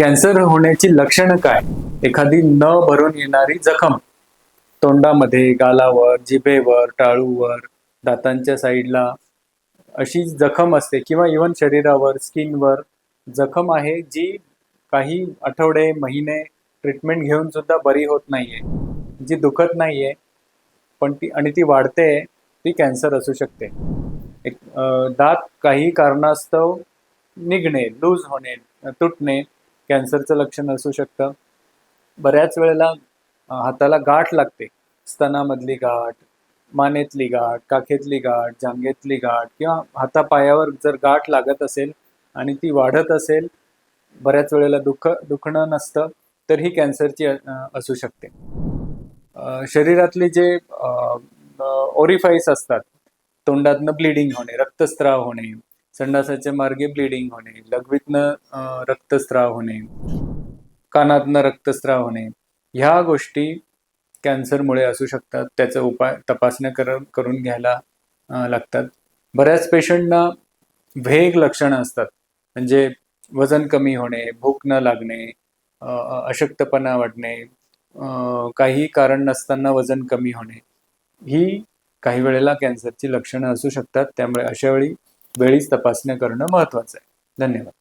Cancer होण्याची लक्षणं काय? एखादी न भरून येणारी जखम. तोंडामध्ये गालावर जिभेवर टाळूवर दातांच्या साईडला. अशी जखम असते किंवा इवन शरीरावर स्किनवर. जखम आहे जी काही आठवडे महिने ट्रीटमेंट घेऊन सुद्धा बरी होत नाहीये. जी दुखत नाहीये पण ती आणि ती वाढते ती कॅन्सर असू शकते. एक दात काही कारणास्तव निघणे लूज होणे तुटणे कॅन्सरचं लक्षण असू शकतं. बऱ्याच वेळेला हाताला गाठ लागते. स्तनामधली गाठ मानेतली गाठ काखेतली गाठ जांघेतली गाठ किंवा हातापायावर जर गाठ लागत असेल आणि ती वाढत असेल बऱ्याच वेळेला दुःख दुखणं नसतं तर ही कॅन्सरची असू शकते. शरीरातले जे ओरिफाईस असतात तोंडातनं ब्लिडिंग होणे रक्तस्त्राव होणे संडासाच्या मार्गे ब्लिडिंग होणे लघवीतनं रक्तस्राव होणे कानातनं रक्तस्राव होणे ह्या गोष्टी कॅन्सरमुळे असू शकतात. त्याचा उपाय तपासण्या कर करून घ्यायला लागतात. बऱ्याच पेशंटना वेग लक्षणं असतात. म्हणजे वजन कमी होणे भूक न लागणे अशक्तपणा वाटणे काही कारण नसताना वजन कमी होणे ही काही वेळेला कॅन्सरची लक्षणं असू शकतात. त्यामुळे अशा वेळी वेळीच तपासण्या करणं महत्त्वाचं आहे. धन्यवाद.